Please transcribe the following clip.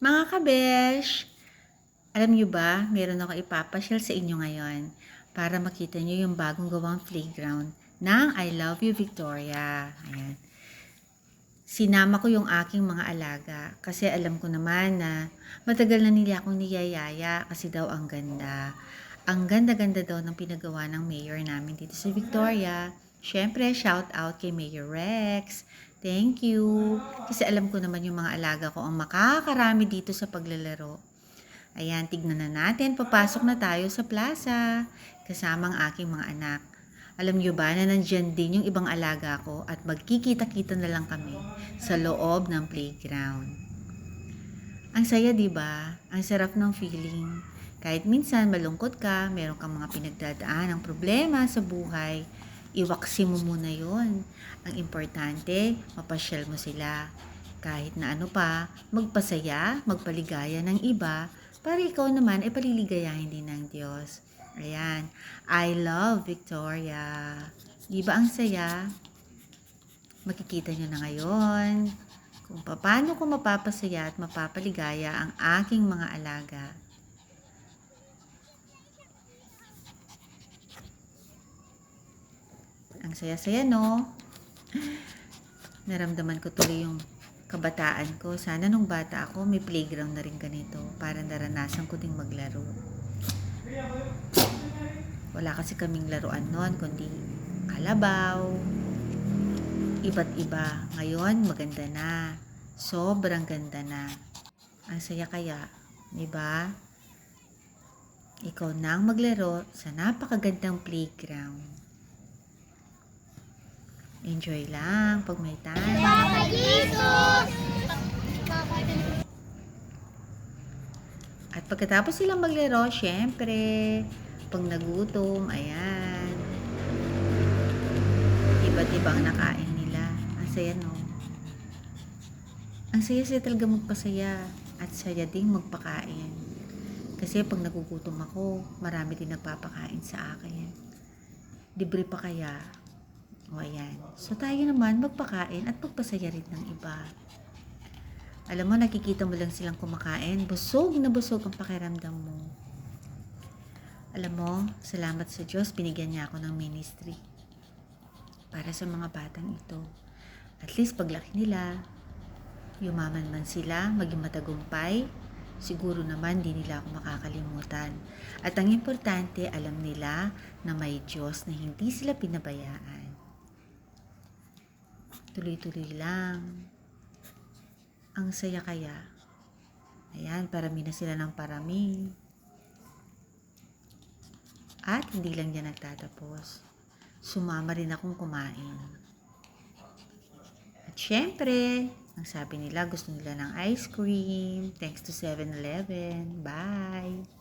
Mga kabesh, alam nyo ba, meron ako ipapasyal sa inyo ngayon para makita nyo yung bagong gawang playground ng I Love You Victoria. Ayan. Sinama ko yung aking mga alaga kasi alam ko naman na matagal na nila akong niyayaya kasi daw ang ganda. Ang ganda-ganda daw ng pinagawa ng mayor namin dito sa Victoria. Siyempre, shout out kay Mayor Rex. Thank you. Kasi alam ko naman yung mga alaga ko ang makakarami dito sa paglalaro. Ayan, tignan na natin. Papasok na tayo sa plaza kasama ang aking mga anak. Alam niyo ba na nandyan din yung ibang alaga ko at magkikita-kita na lang kami sa loob ng playground. Ang saya, di ba? Ang sarap ng feeling. Kahit minsan malungkot ka, meron kang mga pinagdadaan ng problema sa buhay, iwaksi mo muna yon. Ang importante, mapasyal mo sila. Kahit na ano pa, magpasaya, magpaligaya ng iba, para ikaw naman ay paliligayahin din ng Diyos. Ayan. I love Victoria. Di ba ang saya? Makikita nyo na ngayon kung paano ko mapapasaya at mapapaligaya ang aking mga alaga. Ang saya-saya, no? Naramdaman ko tuloy yung kabataan ko. Sana nung bata ako, may playground na rin ganito para naranasan ko ding maglaro. Wala kasi kaming laruan noon, kundi kalabaw, iba't iba. Ngayon, maganda na. Sobrang ganda na. Ang saya kaya, di ba? Ikaw na ang maglaro sa napakagandang playground. Enjoy lang pag may time. At pagkatapos silang maglaro, syempre, pag nagutom, ayan. Iba't ibang nakain nila. Ang saya, no? Ang saya siya talaga magpasaya at saya ding magpakain. Kasi pag nagugutom ako, marami din nagpapakain sa akin. Libre pa kaya? O ayan. So tayo naman magpakain at magpasaya rin ng iba. Alam mo, nakikita mo lang silang kumakain. Busog na busog ang pakiramdam mo. Alam mo, salamat sa Diyos, binigyan niya ako ng ministry. Para sa mga batang ito. At least paglaki nila, yumaman man sila, maging matagumpay, siguro naman di nila ako makakalimutan. At ang importante, alam nila na may Diyos na hindi sila pinabayaan. Tuloy-tuloy lang. Ang saya kaya. Ayan, parami na sila ng parami. At hindi lang yan nagtatapos. Sumama rin akong kumain. At syempre, ang sabi nila, gusto nila ng ice cream. Thanks to 7-Eleven. Bye!